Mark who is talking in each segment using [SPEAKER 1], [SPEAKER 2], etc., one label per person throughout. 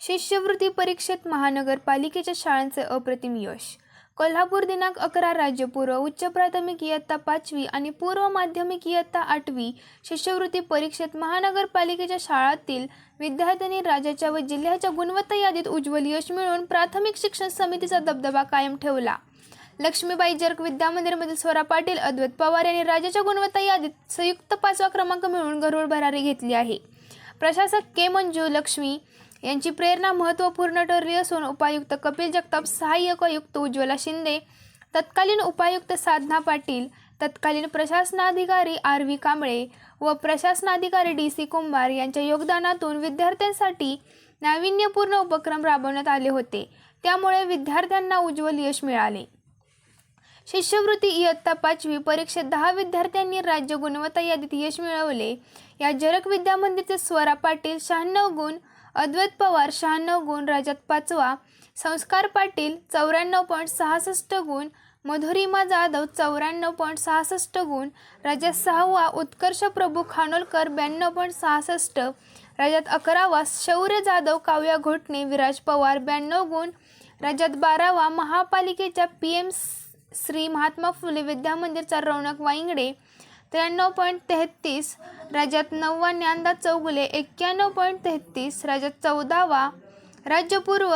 [SPEAKER 1] शिष्यवृत्ती परीक्षेत महानगरपालिकेच्या शाळांचे अप्रतिम यश. कोल्हापूर दिनांक अकरा राज्यपूर्व उच्च प्राथमिक इयत्ता पाचवी आणि पूर्व माध्यमिक इयत्ता आठवी शिष्यवृत्ती परीक्षेत महानगरपालिकेच्या शाळांतील विद्यार्थ्यांनी राज्याच्या व जिल्ह्याच्या गुणवत्ता यादीत उज्ज्वल यश मिळवून प्राथमिक शिक्षण समितीचा दबदबा कायम ठेवला. लक्ष्मीबाई जर्क विद्यामंदिरमधील स्वरा पाटील अद्वैत पवार यांनी राज्याच्या गुणवत्ता यादीत संयुक्त पाचवा क्रमांक मिळवून गरुड भरारी घेतली आहे. प्रशासक के मंजू लक्ष्मी यांची प्रेरणा महत्त्वपूर्ण ठरली असून उपायुक्त कपिल जगताप सहाय्यक आयुक्त उज्ज्वला शिंदे तत्कालीन उपायुक्त साधना पाटील तत्कालीन प्रशासनाधिकारी आर व्ही कांबळे व प्रशासनाधिकारी डी सी कुंभार यांच्या योगदानातून विद्यार्थ्यांसाठी नाविन्यपूर्ण उपक्रम राबवण्यात आले होते. त्यामुळे विद्यार्थ्यांना उज्ज्वल यश मिळाले. शिष्यवृत्ती इयत्ता पाचवी परीक्षेत दहा विद्यार्थ्यांनी राज्य गुणवत्ता यादीत यश मिळवले. या जरक विद्यामंदिरचे स्वरा पाटील शहाण्णव गुण अद्वैत पवार शहाण्णव गुण राज्यात पाचवा संस्कार पाटील चौऱ्याण्णव पॉईंट सहासष्ट गुण मधुरिमा जाधव चौऱ्याण्णव पॉईंट सहासष्ट गुण राज्यात सहावा उत्कर्ष प्रभू खानोलकर ब्याण्णव पॉईंट सहासष्ट राज्यात अकरावा शौर्य जाधव काव्या घोटणे विराज पवार ब्याण्णव गुण राज्यात बारावा महापालिकेच्या पी एम श्री महात्मा फुले विद्यामंदिरचा रौनक वाईंगडे त्र्याण्णव पॉईंट तेहतीस राज्यात नववा ज्ञानदा चौगुले एक्क्याण्णव पॉईंट तेहतीस राज्यात चौदावा राज्यपूर्व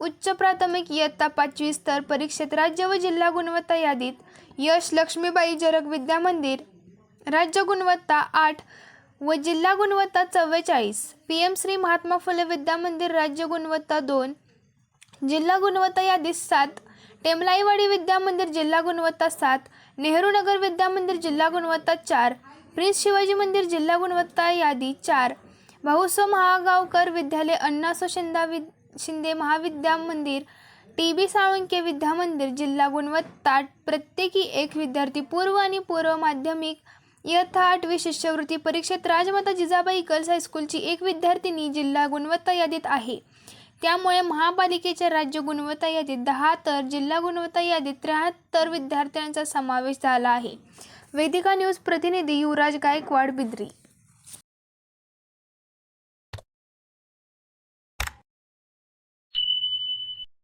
[SPEAKER 1] उच्च प्राथमिक इयत्ता पाचवी स्तर परीक्षेत राज्य व जिल्हा गुणवत्ता यादीत यश लक्ष्मीबाई जरग विद्यामंदिर राज्य गुणवत्ता आठ व जिल्हा गुणवत्ता चव्वेचाळीस पी एम श्री महात्मा फुले विद्यामंदिर राज्य गुणवत्ता दोन जिल्हा गुणवत्ता यादीत सात टेमलाईवाडी विद्यामंदिर जिल्हा गुणवत्ता सात नेहरू नगर विद्यामंदिर जिल्हा गुणवत्ता चार प्रिन्स शिवाजी मंदिर जिल्हा गुणवत्ता यादी चार भाऊसो महागावकर विद्यालय अण्णासो शिंदा वि शिंदे महाविद्यामंदिर टी बी साळुंके विद्यामंदिर जिल्हा गुणवत्ता प्रत्येकी एक विद्यार्थी पूर्व आणि पूर्व माध्यमिक इयत्ता आठवी शिष्यवृत्ती परीक्षेत राजमाता जिजाबाई गर्ल्स हायस्कूलची एक विद्यार्थिनी जिल्हा गुणवत्ता यादीत आहे. त्यामुळे महापालिकेच्या राज्य गुणवत्ता यादीत दहा तर जिल्हा गुणवत्ता यादीत त्र्याहत्तर विद्यार्थ्यांचा समावेश झाला आहे. वेदिका न्यूज प्रतिनिधी युवराज गायकवाड बिद्री.